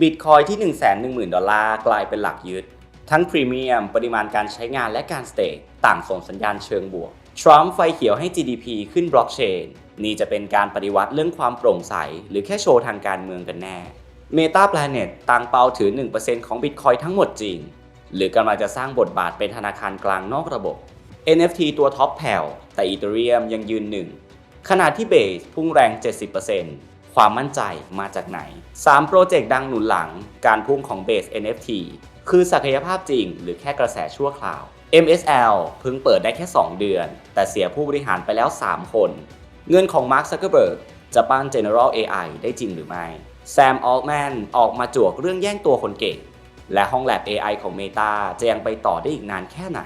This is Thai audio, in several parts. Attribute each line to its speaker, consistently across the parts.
Speaker 1: บิตคอยที่ 110,000 ดอลลาร์กลายเป็นหลักยึด ทั้งพรีเมียม ปริมาณการใช้งานและการสเตกต่างส่งสัญญาณเชิงบวก ทรัมป์ไฟเขียวให้ GDP ขึ้นบล็อกเชน นี่จะเป็นการปฏิวัติเรื่องความโปร่งใส หรือแค่โชว์ทางการเมืองกันแน่ Meta Planet ตั้งเปาถือ 1%ของ Bitcoin ทั้งหมดจริง หรือกำลังจะสร้างบทบาทเป็นธนาคารกลางนอกระบบ NFT ตัวท็อปแผ่วแต่ Ethereum ยังยืนหนึ่งขณะที่เบสพุ่งแรง 70% ความมั่นใจมาจากไหน 3 โปรเจกต์ดังหนุนหลัง การพุ่งของเบส NFT คือศักยภาพจริงหรือแค่กระแสชั่วคราว MSL เพิ่งเปิดได้แค่ 2 เดือน แต่เสียผู้บริหารไปแล้ว 3 คน เงินของ Mark Zuckerberg จะปั้น General AI ได้จริงหรือไม่ Sam Altman ออกมาจวกเรื่องแย่งตัวคนเก่ง และห้องแลบ AI ของ Meta จะยังไปต่อได้อีกนานแค่ไหน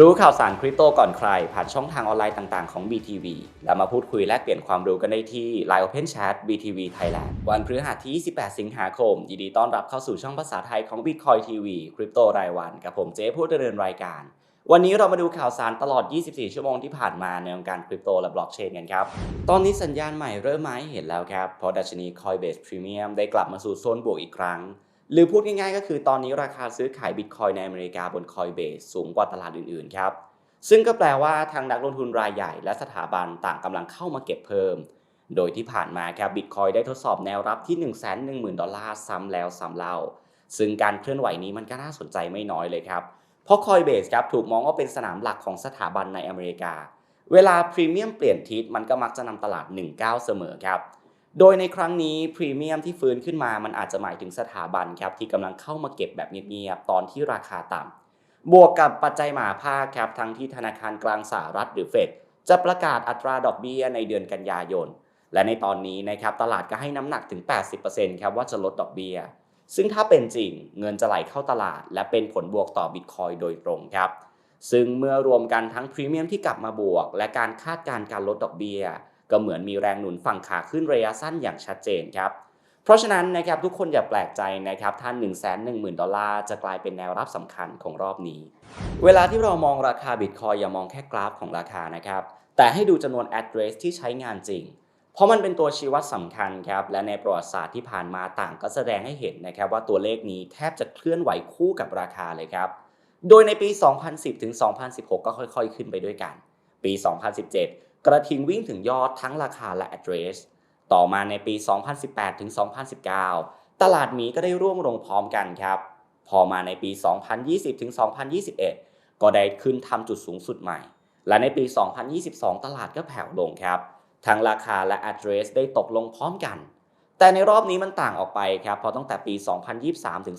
Speaker 1: รู้ข่าวสารคริปโตก่อนใคร ผ่านช่องทางออนไลน์ต่างๆของ BTV แล้วมาพูดคุยแลกเปลี่ยนความรู้กันได้ที่ Line Open Chat BTV Thailand วันพฤหัสที่ 28 สิงหาคม ยินดีต้อนรับเข้าสู่ช่องภาษาไทยของ Bitcoin TV คริปโตรายวัน กับผมเจ๊ผู้ดำเนินรายการ วันนี้เรามาดูข่าวสารตลอด 24 ชั่วโมงที่ผ่านมาในวงการคริปโตและบล็อกเชนกันครับ ตอนนี้สัญญาณใหม่เริ่มมาให้เห็นแล้วครับ เพราะดัชนี Coinbase Premium ได้กลับมาสู่โซนบวกอีกครั้ง หรือพูดง่ายๆ ก็คือตอนนี้ราคาซื้อขายบิตคอยในอเมริกาบน Coinbase สูงกว่าตลาดอื่นๆครับ ซึ่งก็แปลว่าทางนักลงทุนรายใหญ่และสถาบันต่างกำลังเข้ามาเก็บเพิ่ม โดยที่ผ่านมาครับบิตคอยได้ทดสอบแนวรับที่ 110,000 ดอลลาร์ซ้ำแล้วซ้ำเล่า ซึ่งการเคลื่อนไหวนี้มันก็น่าสนใจไม่น้อยเลยครับ เพราะ Coinbase ครับถูกมองว่าเป็นสนามหลักของสถาบันในอเมริกา เวลาพรีเมียมเปลี่ยนทิศมันก็มักจะนำตลาด1ก้าเสมอครับ โดยในครั้งนี้พรีเมียมที่ฟื้นขึ้นมามันอาจจะหมายถึงสถาบันครับที่กำลังเข้ามาเก็บแบบเงียบๆตอนที่ราคาต่ำบวกกับปัจจัยหมาภาคครับทั้งที่ธนาคารกลางสหรัฐหรือเฟดจะประกาศอัตราดอกเบี้ยในเดือนกันยายน และในตอนนี้นะครับตลาดก็ให้น้ำหนักถึง 80%ครับว่าจะลดดอกเบี้ย ซึ่งถ้าเป็นจริงเงินจะไหลเข้าตลาด และเป็นผลบวกต่อบิตคอยโดยตรงครับ ซึ่งเมื่อรวมกันทั้งพรีเมียมที่กลับมาบวก และการคาดการณ์การลดดอกเบี้ย ก็เหมือนมีแรงหนุนฝั่งขาขึ้นระยะสั้นอย่างชัดเจนครับ เพราะฉะนั้นนะครับทุกคนอย่าแปลกใจนะครับถ้าน1 1 0 0 0 0 ดอลลาร์จะกลายเป็นแนวรับสำคัญของรอบนี้ เวลาที่เรามองราคาบิตคอยอย่ามองแค่กราฟของราคานะครับ แต่ให้ดูจำนวน address ที่ใช้งานจริง เพราะมันเป็นตัวชี้วัดสำคัญครับ และในประวัติศาสตร์ที่ผ่านมาต่างก็แสดงให้เห็นนะครับว่าตัวเลขนี้แทบจะเคลื่อนไหวคู่กับราคาเลยครับ โดยในปี 2010 ถึง 2016 ก็ค่อย ๆ ขึ้นไปด้วยกัน ปี 2017 กระทิงวิ่งถึงยอดทั้งราคาและ address ต่อมาในปี 2018 ถึง 2019 ตลาดหมีก็ได้ร่วงลงพร้อมกันครับ พอมาในปี 2020 ถึง 2021 ก็ได้ขึ้นทำจุดสูงสุดใหม่ และในปี 2022 ตลาดก็แผ่วลงครับ ทั้งราคาและ address ได้ตกลงพร้อมกัน แต่ในรอบนี้มันต่างออกไปครับ เพราะตั้งแต่ปี 2023 ถึง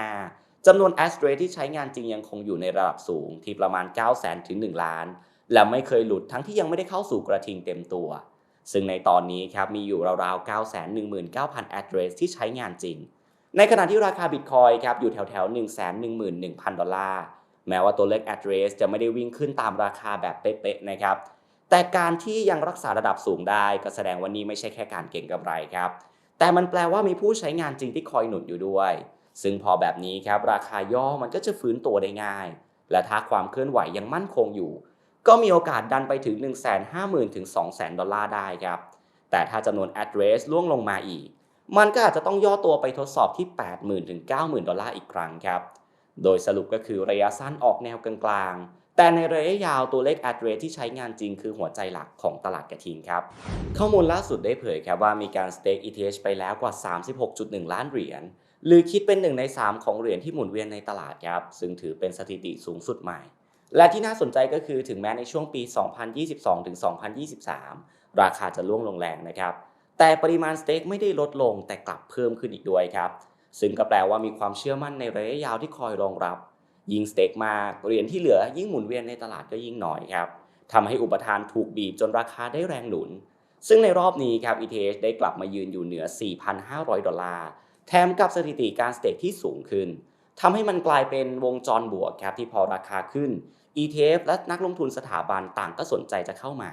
Speaker 1: 2025จำนวน address ที่ใช้งานจริงยังคงอยู่ในระดับสูงที่ประมาณ 900,000 ถึง 1 ล้าน และไม่เคยหลุดทั้งที่ยังไม่ได้เข้าสู่กระทิงเต็มตัว ซึ่งในตอนนี้ครับมีอยู่ราวๆ 919,000 address ที่ใช้งานจริง ในขณะที่ราคา Bitcoin ครับอยู่แถวๆ 111,000 ดอลลาร์ แม้ว่าตัวเลข address จะไม่ได้วิ่งขึ้นตามราคาแบบเป๊ะๆนะครับ แต่การที่ยังรักษาระดับสูงได้ก็แสดงว่านี่ไม่ใช่แค่การเก็งกำไรครับ แต่มันแปลว่ามีผู้ใช้งานจริงที่คอยหนุนอยู่ด้วย ซึ่งพอแบบนี้ครับราคาย่อมันก็จะฟื้นตัวได้ง่าย และถ้าความเคลื่อนไหวยังมั่นคงอยู่ ก็มีโอกาสดันไปถึง 150,000 ถึง 200,000 ดอลลาร์ได้ครับ แต่ถ้าจำนวน address ล่วงลงมาอีก มันก็อาจจะต้องย่อตัวไปทดสอบที่ 80,000 ถึง 90,000 ดอลลาร์อีกครั้งครับ โดยสรุปก็คือระยะสั้นออกแนวกลางๆ แต่ในระยะยาวตัวเลข address ที่ใช้งานจริงคือหัวใจหลักของตลาดกระทิงครับ ข้อมูลล่าสุดได้เผยครับว่ามีการ stake ETH ไปแล้วกว่า 36.1 ล้านเหรียญ หรือคิดเป็น1ใน 3 ของเหรียญที่หมุนเวียนในตลาดครับ ซึ่งถือเป็นสถิติสูงสุดใหม่ และที่น่าสนใจก็คือถึงแม้ในช่วงปี 2022 ถึง 2023 ราคาจะล่วงลงแรงนะครับ แต่ปริมาณสเต็กไม่ได้ลดลงแต่กลับเพิ่มขึ้นอีกด้วยครับ ซึ่งก็แปลว่ามีความเชื่อมั่นในระยะยาวที่คอยรองรับ ยิ่งสเต็กมากเหรียญที่เหลือยิ่งหมุนเวียนในตลาดก็ยิ่งน้อยครับทำให้อุปทานถูกบีบจนราคาได้แรงหนุน ซึ่งในรอบนี้ครับ ETH ได้กลับมายืนอยู่เหนือ 4,500 ดอลลาร์ แถมกับสถิติการสเต็กที่สูงขึ้น ทำให้มันกลายเป็นวงจรบวกครับที่พอราคาขึ้น ETF และนักลงทุนสถาบันต่างก็สนใจจะเข้ามา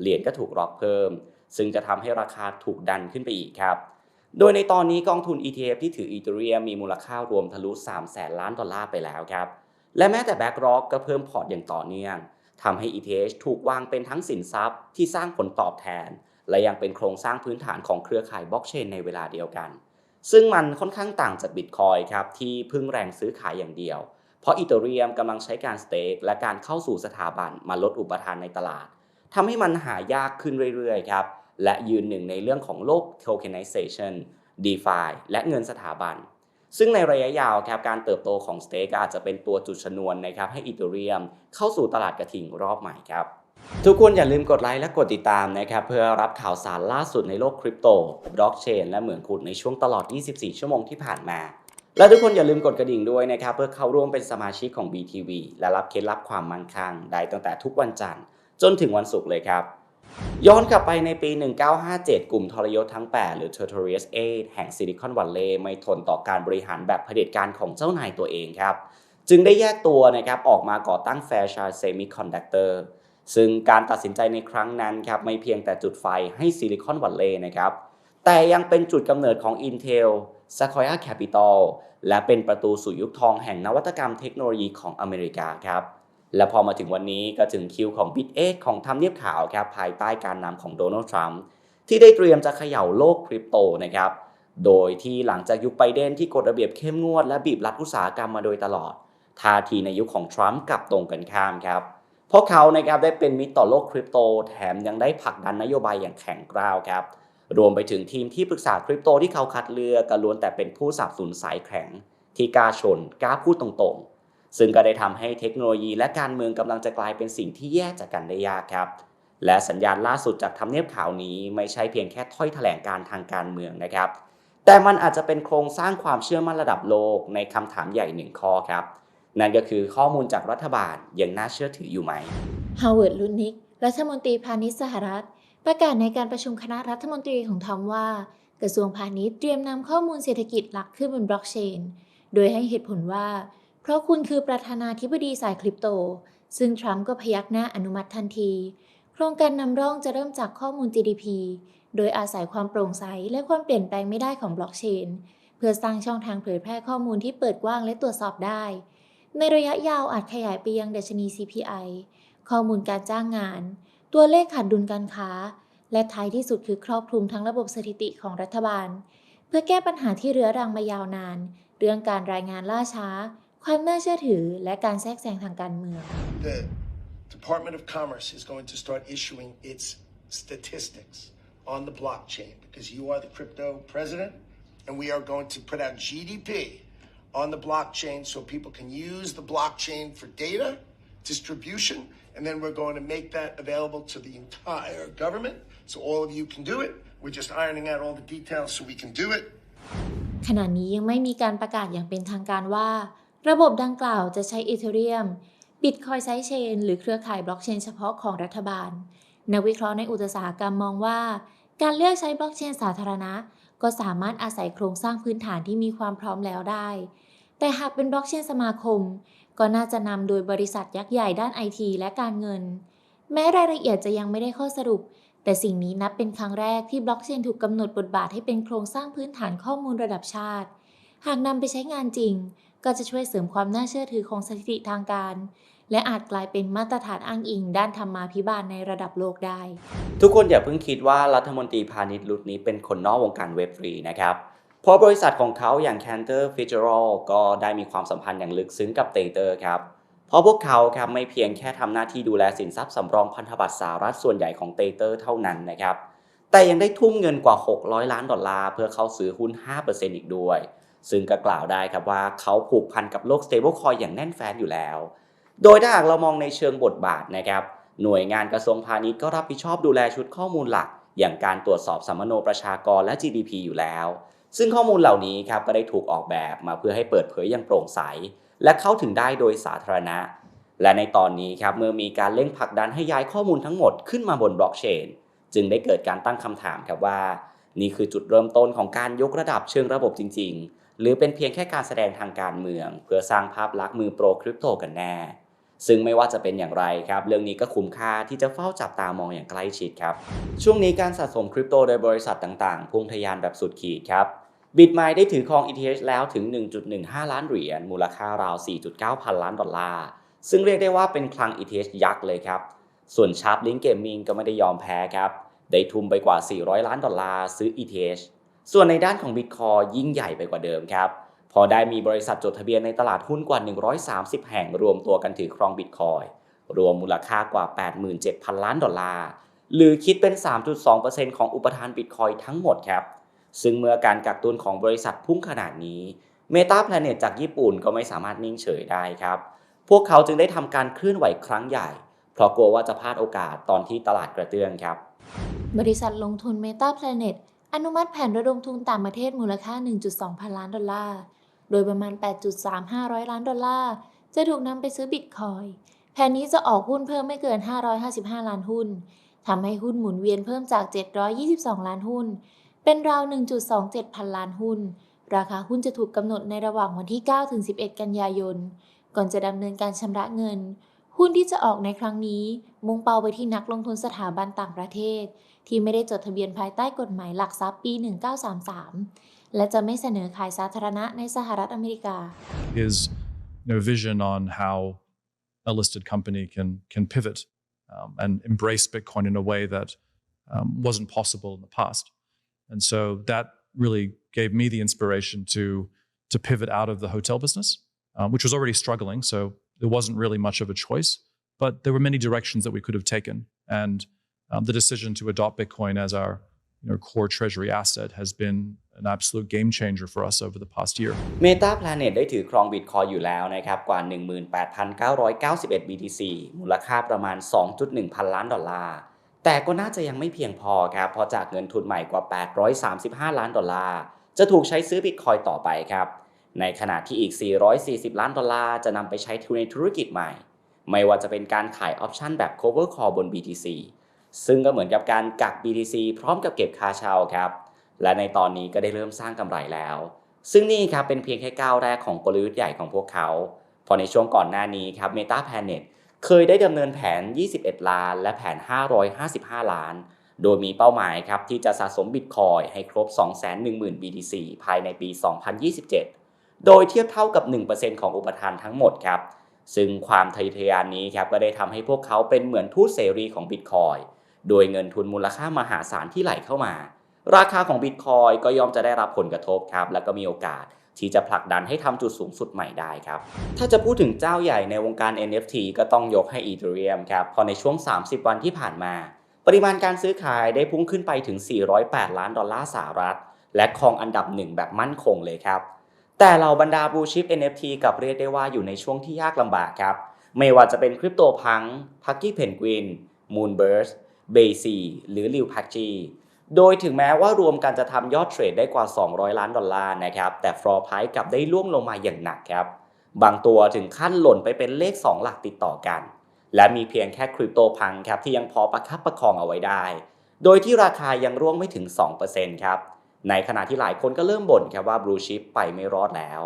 Speaker 1: เหรียญก็ถูกล็อกเพิ่ม ซึ่งจะทำให้ราคาถูกดันขึ้นไปอีกครับ โดยในตอนนี้กองทุน ETF ที่ถือ Ethereum มีมูลค่ารวมทะลุ3แสนล้านดอลลาร์ไปแล้วครับ และแม้แต่ BlackRock ก็เพิ่มพอร์ตอย่างต่อเนื่องทำให้ ETH ถูกวางเป็นทั้งสินทรัพย์ที่สร้างผลตอบแทน และยังเป็นโครงสร้างพื้นฐานของเครือข่ายบล็อกเชนในเวลาเดียวกัน ซึ่งมันค่อนข้างต่างจากบิตคอยครับที่พึ่งแรงซื้อขายอย่างเดียว เพราะอีเทเรียมกำลังใช้การสเต็กและการเข้าสู่สถาบันมาลดอุปทานในตลาดทำให้มันหายากขึ้นเรื่อยๆครับและยืนหนึ่งในเรื่องของโลก tokenization DeFi และเงินสถาบัน ซึ่งในระยะยาวครับการเติบโตของสเต็กอาจจะเป็นตัวจุดชนวนนะครับให้อีเทเรียมเข้าสู่ตลาดกระถิ่งรอบใหม่ครับ ทุกคนอย่าลืมกดไลค์และกดติดตามนะครับ เพื่อรับข่าวสารล่าสุดในโลกคริปโตบล็อกเชนและเหมืองขุดในช่วงตลอด 24 ชั่วโมงที่ผ่านมา และทุกคนอย่าลืมกดกระดิ่งด้วยนะครับ เพื่อเข้าร่วมเป็นสมาชิกของ BTV และรับเคล็ดลับความมั่งคั่งได้ตั้งแต่ทุกวันจันทร์จนถึงวันศุกร์เลยครับ ย้อนกลับไปในปี 1957 กลุ่มทรยศทั้ง 8 หรือ Tertorius 8 แห่งซิลิคอนวัลเลย์ไม่ทนต่อการบริหารแบบเผด็จการของเจ้านายตัวเองครับ จึงได้แยกตัวนะครับออกมาก่อตั้ง Fairchild Semiconductor ซึ่งการตัดสินใจในครั้งนั้นครับไม่เพียงแต่จุดไฟให้ซิลิคอนวัลเลย์นะครับ แต่ยังเป็นจุดกำเนิดของ Intel Sequoia Capital และเป็นประตูสู่ยุคทองแห่งนวัตกรรมเทคโนโลยีของอเมริกาครับ และพอมาถึงวันนี้ก็ถึงคิวของ Bit 8ของทำเนียบขาวครับภายใต้การนำของโดนัลด์ทรัมป์ที่ได้เตรียมจะเขย่าโลกคริปโตนะครับ โดยที่หลังจากยุคไบเดนที่กฎระเบียบเข้มงวดและบีบรัดอุตสาหกรรมมาโดยตลอดท่าทีในยุคของทรัมป์กลับตรงกันข้ามครับ พราะเขานะครับได้เป็นมิตรต่อโลกคริปโต แถมยังได้ผลักดันนโยบายอย่างแข็งกร้าวครับรวมไปถึงทีมที่ปรึกษาคริปโตที่เขาคัดเลือกก็ล้วนแต่เป็นผู้สับสนุนสายแข็ง ที่กล้าชนกล้าพูดตรงๆ ซึ่งก็ได้ทำให้เทคโนโลยีและการเมืองกำลังจะกลายเป็นสิ่งที่แยกจากกันได้ยากครับ และสัญญาณล่าสุดจากทำเนียบข่าวนี้ไม่ใช่เพียงแค่ถ้อยแถลงการทางการเมืองนะครับ แต่มันอาจจะเป็นโครงสร้างความเชื่อมั่นระดับโลกในคำถามใหญ่หนึ่งข้อครับ นั่นก็คือข้อมูลจากรัฐบาลยังน่าเชื่อถืออยู่ไหม
Speaker 2: ฮาวเวิร์ดลุนิก รัฐมนตรีพาณิชย์สหรัฐ ประกาศในการประชุมคณะรัฐมนตรีของทอมว่า กระทรวงพาณิชย์เตรียมนำข้อมูลเศรษฐกิจหลักขึ้นบนบล็อกเชน โดยให้เหตุผลว่า เพราะคุณคือประธานาธิบดีสายคริปโต ซึ่งทรัมป์ก็พยักหน้าอนุมัติทันที โครงการนำร่องจะเริ่มจากข้อมูล GDP โดยอาศัยความโปร่งใสและความเปลี่ยนแปลงไม่ได้ของบล็อกเชน เพื่อสร้างช่องทางเผยแพร่ข้อมูลที่เปิดกว้างและตรวจสอบได้ ในระยะยาวอาจขยายไปยังดัชนี CPI ข้อมูลการจ้างงาน ตัวเลขขาดดุลการค้า และท้ายที่สุดคือครอบคลุมทั้งระบบสถิติของรัฐบาล เพื่อแก้ปัญหาที่เรื้อรังมายาวนาน เรื่องการรายงานล่าช้า ความน่าเชื่อถือ และการแทรกแซงทางการเมือง
Speaker 3: The Department of Commerce is going to start issuing its statistics on the blockchain because you are the crypto president, and we are going to put out GDP on the blockchain so people can use the blockchain for data distribution, and then we're going to make that available to the entire government so all of you can do it. We're just ironing out all the details so we can do it.
Speaker 2: ขณะนี้ยังไม่มีการประกาศอย่างเป็นทางการว่า ระบบดังกล่าวจะใช้อีเทเรียมบิตคอยไซเชนหรือเครือข่ายบล็อกเชนเฉพาะของรัฐบาล นักวิเคราะห์ในอุตสาหกรรมมองว่า การเลือกใช้บล็อกเชนสาธารณะ ก็สามารถอาศัยโครงสร้างพื้นฐานที่มีความพร้อมแล้วได้ แต่หากเป็นบล็อกเชนสมาคม ก็น่าจะนำโดยบริษัทยักษ์ใหญ่ด้านไอทีและการเงิน แม้รายละเอียดจะยังไม่ได้ข้อสรุป แต่สิ่งนี้นับเป็นครั้งแรกที่บล็อกเชนถูกกำหนดบทบาทให้เป็นโครงสร้างพื้นฐานข้อมูลระดับชาติ หากนำไปใช้งานจริง ก็จะช่วยเสริมความน่าเชื่อถือของสถิติทางการ และอาจกลายเป็นมาตรฐานอ้างอิง ด้านธรรมาภิบาลในระดับโลกได้
Speaker 1: ทุกคนอย่าเพิ่งคิดว่ารัฐมนตรีพาณิชย์รุ่นนี้เป็นคนนอกวงการเว็บฟรีนะครับเพราะบริษัทของเขาอย่าง Cantor Fitzgerald ก็ได้มีความสัมพันธ์อย่างลึกซึ้งกับ Tether ครับเพราะพวกเขาครับไม่เพียงแค่ทำหน้าที่ดูแลสินทรัพย์สำรองพันธบัตรสหรัฐส่วนใหญ่ของ Tether เท่านั้นนะครับแต่ยังได้ทุ่มเงินกว่า 600 ล้านดอลลาร์เพื่อเข้าซื้อหุ้น 5%อีกด้วย ซึ่งก็กล่าวได้ครับว่าเขาผูกพันกับโลก stablecoin อย่างแน่นแฟ้นอยู่แล้ว โดยถ้าหากเรามองในเชิงบทบาทนะครับ หน่วยงานกระทรวงพาณิชย์ก็รับผิดชอบดูแลชุดข้อมูลหลัก อย่างการตรวจสอบสัมมโนประชากรและ GDP อยู่แล้ว ซึ่งข้อมูลเหล่านี้ครับก็ได้ถูกออกแบบมาเพื่อให้เปิดเผยอย่างโปร่งใส และเข้าถึงได้โดยสาธารณะ และในตอนนี้ครับเมื่อมีการเร่งผลักดันให้ย้ายข้อมูลทั้งหมดขึ้นมาบนบล็อกเชนจึงได้เกิดการตั้งคำถามครับว่า นี่คือจุดเริ่มต้นของการยกระดับเชิงระบบจริง ๆ หรือเป็นเพียงแค่การแสดงทางการเมือง เพื่อสร้างภาพลักษณ์มือโปรคริปโตกันแน่ ซึ่งไม่ว่าจะเป็นอย่างไรครับ เรื่องนี้ก็คุ้มค่าที่จะเฝ้าจับตามองอย่างใกล้ชิดครับ ช่วงนี้การสะสมคริปโตโดยบริษัทต่างๆ พุ่งทะยานแบบสุดขีดครับบิตไมได้ถือครอง ETH แล้วถึง 1.15 ล้านเหรียญมูลค่าราว 4.9 พันล้านดอลลาร์ ซึ่งเรียกได้ว่าเป็นคลัง ETH ยักษ์เลยครับ ส่วนชาร์ปลิงเกมมิงก็ไม่ได้ยอมแพ้ครับ ได้ทุ่มไปกว่า 400 ล้านดอลลาร์ซื้อ ETH ส่วนในด้านของ Bitcoin ยิ่งใหญ่ไปกว่าเดิมครับ อได้มีบริษัทจดทะเบียนในตลาดหุ้นกว่า 130 แห่งรวมตัวกันถือครอง Bitcoin รวมมูลค่ากว่า 87,000 ล้านดอลลาร์ หรือคิดเป็น 3.2%ของอุปทาน Bitcoin ทั้งหมดครับ ซึ่งเมื่อการกักตุนของบริษัทพุ่งขนาดนี้ Meta Planet จากญี่ปุ่นก็ไม่สามารถนิ่งเฉยได้ครับ พวกเขาจึงได้ทำการเคลื่อนไหวครั้งใหญ่ เพราะกลัวว่าจะพลาดโอกาสตอนที่ตลาดกระเตื้องครับ
Speaker 2: บริษัทลงทุน Meta Planet อนุมัติแผนระดมทุนต่างประเทศมูลค่า 1.2 พันล้านดอลลาร์ โดยประมาณ 8.3500ล้านดอลลาร์ จะถูกนำไปซื้อบิตคอย แผนนี้จะออกหุ้นเพิ่มไม่เกิน 555 ล้านหุ้น ทำให้หุ้นหมุนเวียนเพิ่มจาก 722 ล้านหุ้น เป็นราว 1.27 พันล้านหุ้น ราคาหุ้นจะถูกกำหนดในระหว่างวันที่ 9 ถึง 11 กันยายน ก่อนจะดำเนินการชำระเงิน หุ้นที่จะออกในครั้งนี้ มุ่งเป้าไปที่นักลงทุนสถาบันต่างประเทศ ที่ไม่ได้จดทะเบียนภายใต้กฎหมายหลักทรัพย์ปี 1933 และจะไม่เสนอขายสาธารณะในสหรัฐอเมริกา
Speaker 4: his you know, vision on how a listed company can can pivot um, and embrace Bitcoin in a way that um, wasn't possible in the past. And so that really gave me the inspiration to to pivot out of the hotel business, um, which was already struggling. So there wasn't really much of a choice, but there were many directions that we could have taken. And um, the decision to adopt Bitcoin as our you know, core treasury asset has been an absolute game changer for us over the past year.
Speaker 1: Meta Planet ได้ถือครอง Bitcoin อยู่แล้วนะครับกว่า 18,991 BTC มูลค่าประมาณ 2.1 พันล้านดอลลาร์ แต่ก็น่าจะยังไม่เพียงพอครับเพราะจากเงินทุนใหม่กว่า 835 ล้านดอลลาร์ จะถูกใช้ซื้อ Bitcoin ต่อไปครับ ในขณะที่อีก 440 ล้านดอลลาร์จะนำไปใช้ในธุรกิจใหม่ ไม่ว่าจะเป็นการขายออปชันแบบ cover call บน BTC ซึ่งก็เหมือนกับการกัก BTC พร้อมกับเก็บค่าเช่าครับ และในตอนนี้ก็ได้เริ่มสร้างกำไรแล้ว ซึ่งนี่ครับเป็นเพียงแค่ก้าวแรกของกลยุทธ์ใหญ่ของพวกเขาพอในช่วงก่อนหน้านี้ครับ Meta Planet เคยได้ดำเนินแผน 21 ล้าน และแผน 555 ล้าน โดยมีเป้าหมายครับที่จะสะสมบิตคอยให้ครบ 210,000 BTC ภายในปี 2027 โดยเทียบเท่ากับ 1%ของอุปทานทั้งหมดครับ ซึ่งความทะเยอทะยานนี้ครับก็ได้ทำให้พวกเขาเป็นเหมือนทูตเสรีของบิตคอยโดยเงินทุนมูลค่ามหาศาลที่ไหลเข้ามา ราคาของบิตคอยก็ย่อมจะได้รับผลกระทบครับ และก็มีโอกาสที่จะผลักดันให้ทำจุดสูงสุดใหม่ได้ครับ ถ้าจะพูดถึงเจ้าใหญ่ในวงการ NFT ก็ต้องยกให้ Ethereum ครับเพอในช่วง 30 วันที่ผ่านมา ปริมาณการซื้อขายได้พุ่งขึ้นไปถึง 408 ล้านดอลลาร์สหรัฐ และครองอันดับหนึ่งแบบมั่นคงเลยครับ แต่เหล่าบรรดาบูชิป NFT กับเรียกได้ว่าอยู่ในช่วงที่ยากลำบากครับ ไม่ว่าจะเป็นคริปโตพังพักกี้เพนกวินมูนเบิร์สเบซีหรือลิวพักจี โดยถึงแม้ว่ารวมกันจะทำยอดเทรดได้กว่า 200 ล้านดอลลาร์นะครับ แต่ฟลอร์ไพรส์กลับได้ล่วงลงมาอย่างหนักครับ บางตัวถึงขั้นหล่นไปเป็นเลข 2 หลักติดต่อกัน และมีเพียงแค่คริปโตพังครับที่ยังพอประคับประคองเอาไว้ได้ โดยที่ราคายังร่วงไม่ถึง 2%ครับ ในขณะที่หลายคนก็เริ่มบ่นครับว่าบลูชิปไปไม่รอดแล้ว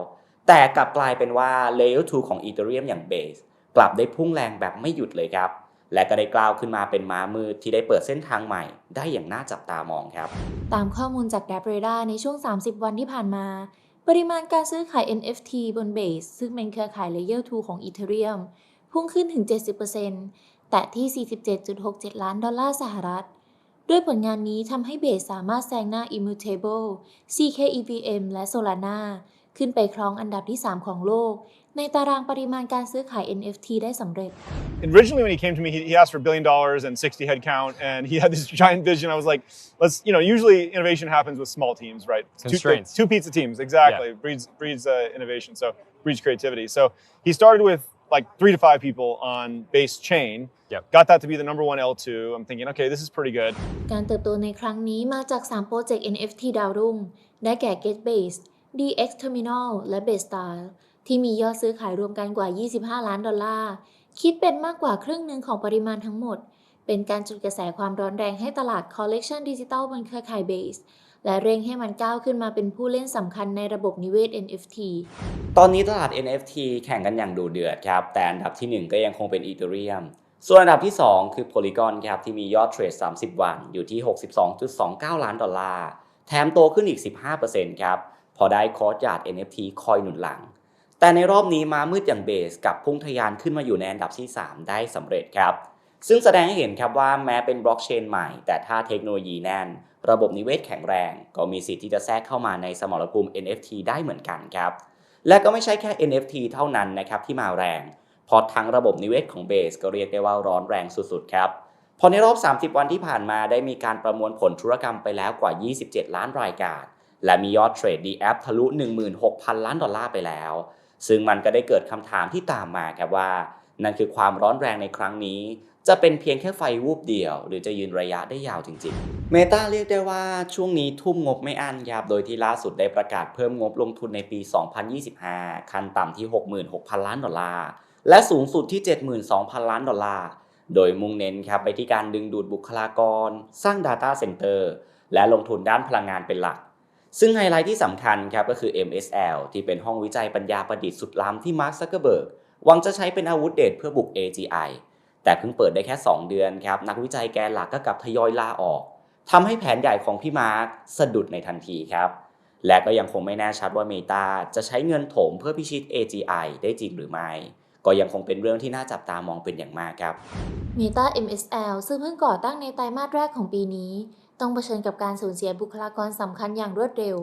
Speaker 1: แต่กลับกลายเป็นว่า Layer 2ของ Ethereum อย่าง Base กลับได้พุ่งแรงแบบไม่หยุดเลยครับ และก็ได้กล่าวขึ้นมาเป็นม้ามืดที่ได้เปิดเส้นทางใหม่ ได้อย่างน่าจับตามองครับ
Speaker 2: ตามข้อมูลจาก d a p r a d a ในช่วง 30 วันที่ผ่านมา ปริมาณการซื้อขาย NFT บน Base ซึ่งเป็นเครือข่าย Layer 2 ของ Ethereum พุ่งขึ้นถึง 70%แต่ที่ 47.67 ล้านดอลลาร์สหรัฐ ด้วยผลงานนี้ทำให้ Base สามารถแซงหน้า Immutable CKEVM และ Solana ขึ้นไปครองอันดับที่ 3 ของโลก ในตารางปริมาณการซื้อขาย NFT ได้สำเร็จ
Speaker 5: originally when he came to me, he, he asked for a billion dollars and 60 head count, and he had this giant vision. I was like, let's, you know, usually innovation happens with small teams, right? Two,
Speaker 6: Constraints.
Speaker 5: two pizza teams, exactly. Breeds breeds uh, innovation, so breeds creativity. So he started with like three to five people on base chain.
Speaker 6: Yep.
Speaker 5: Got that to be the number one L2. I'm thinking, okay, this is pretty good.
Speaker 2: การเติบโตในครั้งนี้มาจาก 3 โปรเจกต์ NFT ดาวรุ่ง ได้แก่ GetBase DX Terminal และ Base Style ที่มียอดซื้อขายรวมกันกว่า 25 ล้านดอลลาร์ คิดเป็นมากกว่าครึ่งหนึ่งของปริมาณทั้งหมด เป็นการจุดกระแสความร้อนแรงให้ตลาด Collection Digital บนเครือข่าย Base และเร่งให้มันก้าวขึ้นมาเป็นผู้เล่นสำคัญในระบบนิเวศ NFT
Speaker 1: ตอนนี้ตลาด NFT แข่งกันอย่างดูเดือดครับ แต่อันดับทีหนึ่1 ก็ยังคงเป็น Ethereum ส่วนอันดับที่ 2 คือ Polygon ครับที่มียอดเทรด 30 วันอยู่ที่ 62.29 ล้านดอลลาร์ แถมโตขึ้นอีก 15%ครับ พอได้คอร์สหยาด NFT คอยหนุนหลัง แต่ในรอบนี้มามืดอย่างเบสกับพุ่งทะยานขึ้นมาอยู่ในอันดับที่ 3 ได้สำเร็จครับ ซึ่งแสดงให้เห็นครับว่าแม้เป็นบล็อกเชนใหม่ แต่ถ้าเทคโนโลยีแน่น ระบบนิเวศแข็งแรง ก็มีสิทธิ์ที่จะแทรกเข้ามาในสมรภูมิ NFT ได้เหมือนกันครับ และก็ไม่ใช่แค่ NFT เท่านั้นนะครับที่มาแรงเพราะทั้งระบบนิเวศของเบสก็เรียกได้ว่าร้อนแรงสุดๆครับพอในรอบ 30 วันที่ผ่านมาได้มีการประมวลผลธุรกรรมไปแล้วกว่า 27 ล้านรายการ และมียอดเทรดดีแอปทะลุ 16,000 ล้านดอลลาร์ไปแล้ว ซึ่งมันก็ได้เกิดคำถามที่ตามมาครับว่า นั่นคือความร้อนแรงในครั้งนี้ จะเป็นเพียงแค่ไฟวูบเดียว หรือจะยืนระยะได้ยาวจริงๆ Meta เรียกได้ว่าช่วงนี้ทุ่มงบไม่อั้นครับโดยที่ล่าสุดได้ประกาศเพิ่มงบลงทุนในปี 2025ขั้นต่ำที่ 66,000 ล้านดอลลาร์และสูงสุดที่ 72,000 ล้านดอลลาร์โดยมุ่งเน้นครับไปที่การดึงดูดบุคลากร สร้าง Data Center และลงทุนด้านพลังงานเป็นหลัก ซึ่งไฮไลท์ที่สำคัญครับก็คือ MSL ที่เป็นห้องวิจัยปัญญาประดิษฐ์สุดล้ำที่มาร์คซักเกอร์เบิร์กหวังจะใช้เป็นอาวุธเดชเพื่อบุก AGI แต่เพิ่งเปิดได้แค่ 2 เดือนครับนักวิจัยแกนหลักก็กลับทยอยลาออกทำให้แผนใหญ่ของพี่มาร์คสะดุดในทันทีครับ และก็ยังคงไม่แน่ชัดว่า Meta จะใช้เงินโถมเพื่อพิชิต AGI ได้จริงหรือไม่ ก็ยังคงเป็นเรื่องที่น่าจับตามองเป็นอย่างมากครับ
Speaker 2: Meta MSL ซึ่งเพิ่งก่อตั้งในไตรมาสแรกของปีนี้ ต้องเผชิญกับการสูญเสียบุคลากรสำคัญอย่างรวดเร็ว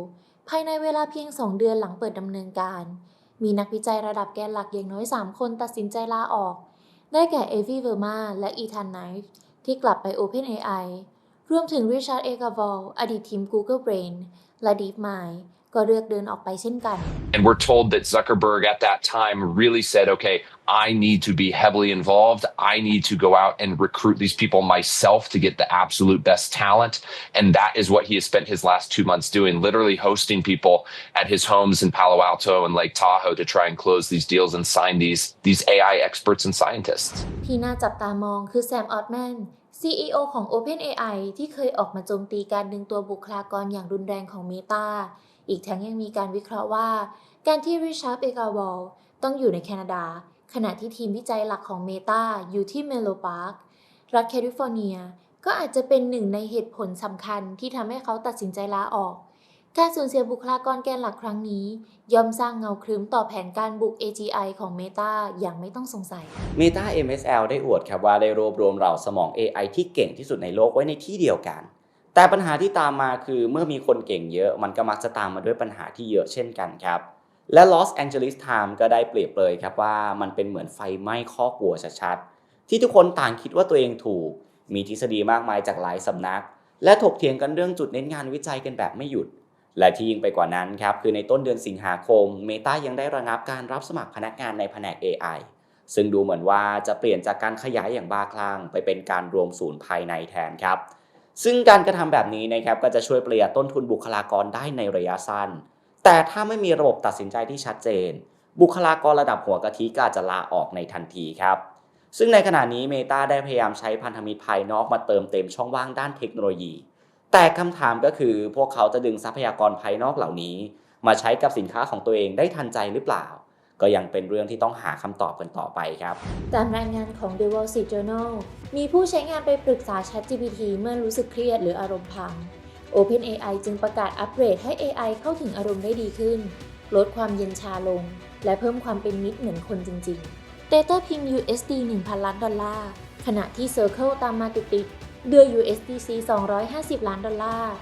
Speaker 2: ภายในเวลาเพียง 2 เดือนหลังเปิดดำเนินการ มีนักวิจัยระดับแกนหลักอย่างน้อย 3 คนตัดสินใจลาออก ได้แก่เอวีเวอร์มาและอีธานไนฟ์ที่กลับไป OpenAI รวมถึงริชาร์ด เอกาวอลอดีตทีม Google Brain และ DeepMind ก็เลือกเดินออกไปเช่นกัน
Speaker 6: And we're told that Zuckerberg at that time really said, okay, I need to be heavily involved. I need to go out and recruit these people myself to get the absolute best talent. And that is what he has spent his last two months doing, literally hosting people at his homes in Palo Alto and Lake Tahoe to try and close these deals and sign these, these AI experts and scientists.
Speaker 2: ที่น่าจับตามองคือแซมออตแมน CEO ของ OpenAI ที่เคยออกมาโจมตีการดึงตัวบุคลากรอย่างรุนแรงของ Meta อีกทั้งยังมีการวิเคราะห์ว่า การที่ริชาร์ดเอกาวอลต้องอยู่ในแคนาดา ขณะที่ทีมวิจัยหลักของ Meta อยู่ที่เมโลพาร์ครัฐแคลิฟอร์เนีย ก็อาจจะเป็นหนึ่งในเหตุผลสำคัญที่ทำให้เขาตัดสินใจลาออก การสูญเสียบุคลากรแกนหลักครั้งนี้ ย่อมสร้างเงาครึ้มต่อแผนการบุก AGI ของ Meta อย่างไม่ต้องสงสัย
Speaker 1: Meta MSL ได้อวดครับว่าได้รวบรวมเหล่าสมอง AI ที่เก่งที่สุดในโลกไว้ในที่เดียวกัน แต่ปัญหาที่ตามมาคือเมื่อมีคนเก่งเยอะมันก็มักจะตามมาด้วยปัญหาที่เยอะเช่นกันครับและ Los Angeles Times ก็ได้เปรียบเลยครับว่ามันเป็นเหมือนไฟไหม้ข้อกลัวชัดๆ ที่ทุกคนต่างคิดว่าตัวเองถูก มีทฤษฎีมากมายจากหลายสำนัก และถกเถียงกันเรื่องจุดเน้นงานวิจัยกันแบบไม่หยุด และที่ยิ่งไปกว่านั้นครับ คือในต้นเดือนสิงหาคม Meta ยังได้ระงับการรับสมัครพนักงานในแผนก AI ซึ่งดูเหมือนว่าจะเปลี่ยนจากการขยายอย่างบ้าคลั่งไปเป็นการรวมศูนย์ภายในแทนครับ ซึ่งการกระทำแบบนี้นะครับก็จะช่วยประหยัดต้นทุนบุคลากรได้ในระยะสั้น แต่ถ้าไม่มีระบบตัดสินใจที่ชัดเจน บุคลากรระดับหัวกะทิก็อาจจะลาออกในทันทีครับ ซึ่งในขณะนี้ Meta ได้พยายามใช้พันธมิตรภายนอกมาเติมเต็มช่องว่างด้านเทคโนโลยี แต่คำถามก็คือพวกเขาจะดึงทรัพยากรภายนอกเหล่านี้ มาใช้กับสินค้าของตัวเองได้ทันใจหรือเปล่า ก็ยังเป็นเรื่องที่ต้องหาคำตอบกันต่อไปครับ
Speaker 2: ตามรายงานของ The Wall Street Journal มีผู้ใช้งานไปปรึกษา ChatGPT เมื่อรู้สึกเครียดหรืออารมณ์พัง OpenAI จึงประกาศอัปเกรดให้ AI เข้าถึงอารมณ์ได้ดีขึ้น ลดความเย็นชาลง และเพิ่มความเป็นมิตรเหมือนคนจริงๆ Data พิมพ์ USD 1,000 ล้านดอลลาร์ ขณะที่ Circle ตามมาติดๆด้วย USDC 250 ล้านดอลลาร์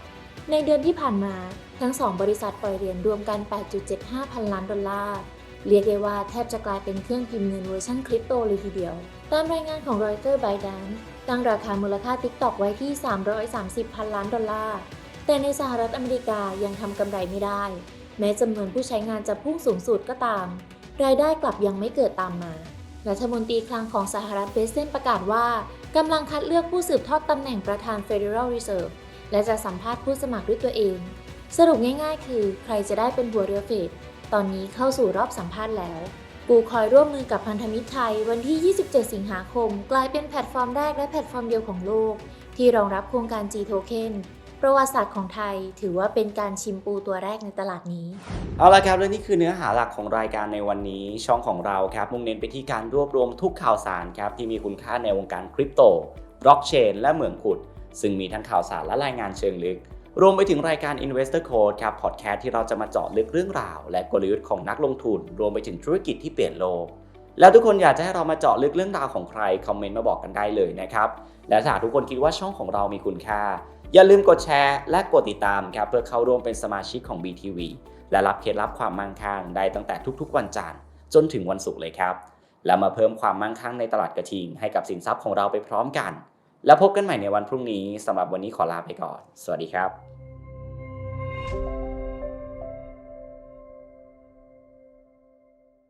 Speaker 2: ในเดือนที่ผ่านมา ทั้งสองบริษัทปล่อยเหรียญรวมกัน 8.75 พันล้านดอลลาร์ เรียกได้ว่าแทบจะกลายเป็นเครื่องพิมพ์เงินเวอร์ชันคริปโตเลยทีเดียว ตามรายงานของ Reuters Binance ตั้งราคามูลค่า TikTok ไว้ที่ 330 พันล้านดอลลาร์ แต่ในสหรัฐอเมริกายังทำกำไรไม่ได้ แม้จำนวนผู้ใช้งานจะพุ่งสูงสุดก็ตาม รายได้กลับยังไม่เกิดตามมารัฐมนตรีคลังของสหรัฐเบสเซนประกาศว่ากำลังคัดเลือกผู้สืบทอดตำแหน่งประธาน Federal Reserve และจะสัมภาษณ์ผู้สมัครด้วยตัวเอง สรุปง่ายๆ คือ ใครจะได้เป็นหัวเรือเฟด ตอนนี้เข้าสู่รอบสัมภาษณ์แล้วกูคอยร่วมมือกับพันธมิตรไทยวันที่ 27 สิงหาคม กลายเป็นแพลตฟอร์มแรกและแพลตฟอร์มเดียวของโลก ที่รองรับโครงการ G Token ประวัติศาสตร์ของไทย ถือว่าเป็นการชิมปูตัวแรกในตลาดนี้
Speaker 1: เอาละครับและนี่คือเนื้อหาหลักของรายการในวันนี้ ช่องของเราครับ มุ่งเน้นไปที่การรวบรวมทุกข่าวสารครับที่มีคุณค่าในวงการคริปโตบล็อกเชนและเหมืองขุด ซึ่งมีทั้งข่าวสารและรายงานเชิงลึก รวมไปถึงรายการ Investor Code ครับพอดแคสต์ที่เราจะมาเจาะลึกเรื่องราว และกลยุทธ์ของนักลงทุน รวมไปถึงธุรกิจที่เปลี่ยนโลก แล้วทุกคนอยากจะให้เรามาเจาะลึกเรื่องราวของใคร คอมเมนต์มาบอกกันได้เลยนะครับ และถ้าทุกคนคิดว่าช่องของเรามีคุณค่า อย่าลืมกดแชร์ และกดติดตามครับเพื่อเข้าร่วมเป็นสมาชิกของ BTV และรับเคล็ดลับความมั่งคั่งได้ตั้งแต่ทุกๆ วันจันทร์จนถึงวันศุกร์เลยครับ และมาเพิ่มความมั่งคั่งในตลาดกระทิงให้กับสินทรัพย์ของเราไปพร้อมกัน แล้วพบกันใหม่ในวันพรุ่งนี้สำหรับวันนี้ขอลาไปก่อน สวัสดีครับ